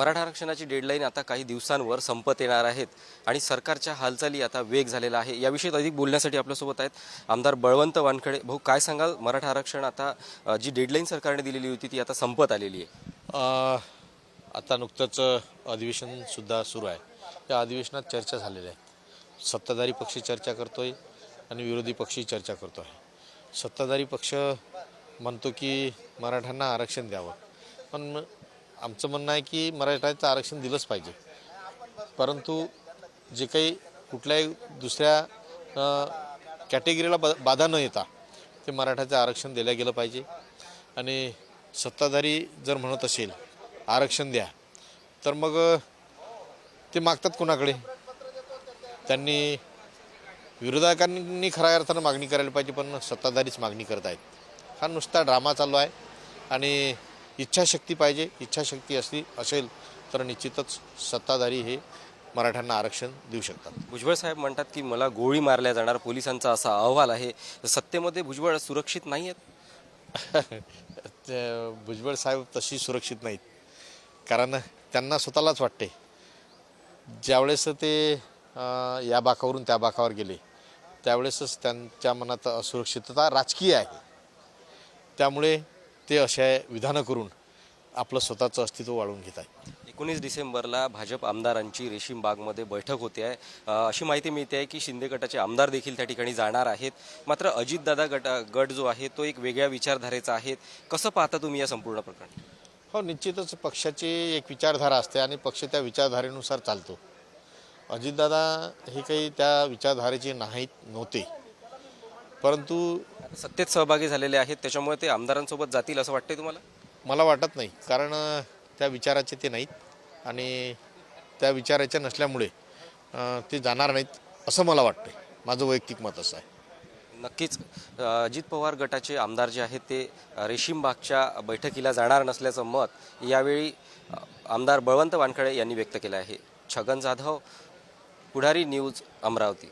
मराठा आरक्षणाची डेडलाईन आता काही दिवसांवर संपत येणार आहेत आणि सरकारच्या हालचाली आता वेग झालेला आहे. याविषयी अधिक बोलण्यासाठी आपल्यासोबत आहेत आमदार बळवंत वानखडे. भाऊ काय सांगाल? मराठा आरक्षण आता जी डेडलाईन सरकारने दिलेली होती ती आता संपत आलेली आहे. आता नुकतंच अधिवेशनसुद्धा सुरू आहे. या अधिवेशनात चर्चा झालेल्या आहे. सत्ताधारी पक्ष चर्चा करतो आहे आणि विरोधी पक्षही चर्चा करतो आहे सत्ताधारी पक्ष म्हणतो की मराठ्यांना आरक्षण द्यावं. पण आमचं म्हणणं आहे की मराठ्याचं आरक्षण दिलंच पाहिजे. परंतु जे काही कुठल्याही दुसऱ्या कॅटेगरीला ब बाधा न येता ते मराठ्याचं आरक्षण दिलं गेलं पाहिजे. आणि सत्ताधारी जर म्हणत असेल आरक्षण द्या तर मग ते मागतात कोणाकडे? त्यांनी विरोधकांनी खऱ्या अर्थानं मागणी करायला पाहिजे पण सत्ताधारीच मागणी करत आहेत हा नुसता ड्रामा चालू आहे. आणि इच्छाशक्ती पाहिजे इच्छाशक्ती असली असेल तर निश्चितच सत्ताधारी हे मराठ्यांना आरक्षण देऊ शकतात. भुजबळ साहेब म्हणतात की मला गोळी मारल्या जाणार पोलिसांचा असा अहवाल आहे. सत्तेमध्ये भुजबळ सुरक्षित नाही आहेत भुजबळ साहेब तशी सुरक्षित नाहीत. कारण त्यांना स्वतःलाच वाटते. ज्यावेळेस ते या बाकावरून त्या बाकावर गेले त्यावेळेसच त्यांच्या मनात असुरक्षितता राजकीय आहे. त्यामुळे ते अशा विधानं करून आपलं स्वतःचं अस्तित्व वाढवून घेत आहेत एकोणीस डिसेंबरला भाजप आमदारांची रेशीम बागमध्ये बैठक होते आहे. अ, अशी माहिती मिळते आहे की शिंदे गटाचे आमदार देखील त्या ठिकाणी जाणार आहेत. मात्र अजितदादा गट गट जो आहे तो एक वेगळ्या विचारधारेचा आहे. कसं पाहता तुम्ही या संपूर्ण प्रकरण? हो निश्चितच पक्षाची एक विचारधारा असते आणि पक्ष त्या विचारधारेनुसार चालतो. अजितदादा हे काही त्या विचारधारेचे नाहीत नव्हते. परंतु सत्तेत सहभागी झालेले आहेत त्याच्यामुळे ते आमदारांसोबत जातील असं वाटतंय तुम्हाला? मला वाटत नाही. कारण त्या विचाराचे ते नाहीत. आणि त्या विचाराच्या नसल्यामुळे ते जाणार नाहीत असं मला वाटतं माझं वैयक्तिक मत असं आहे. नक्कीच. अजित पवार गटाचे आमदार जे आहेत ते रेशीमबागच्या बैठकीला जाणार नसल्याचं मत यावेळी आमदार बळवंत वानखडे यांनी व्यक्त केलं आहे. छगन जाधव पुढारी न्यूज अमरावती.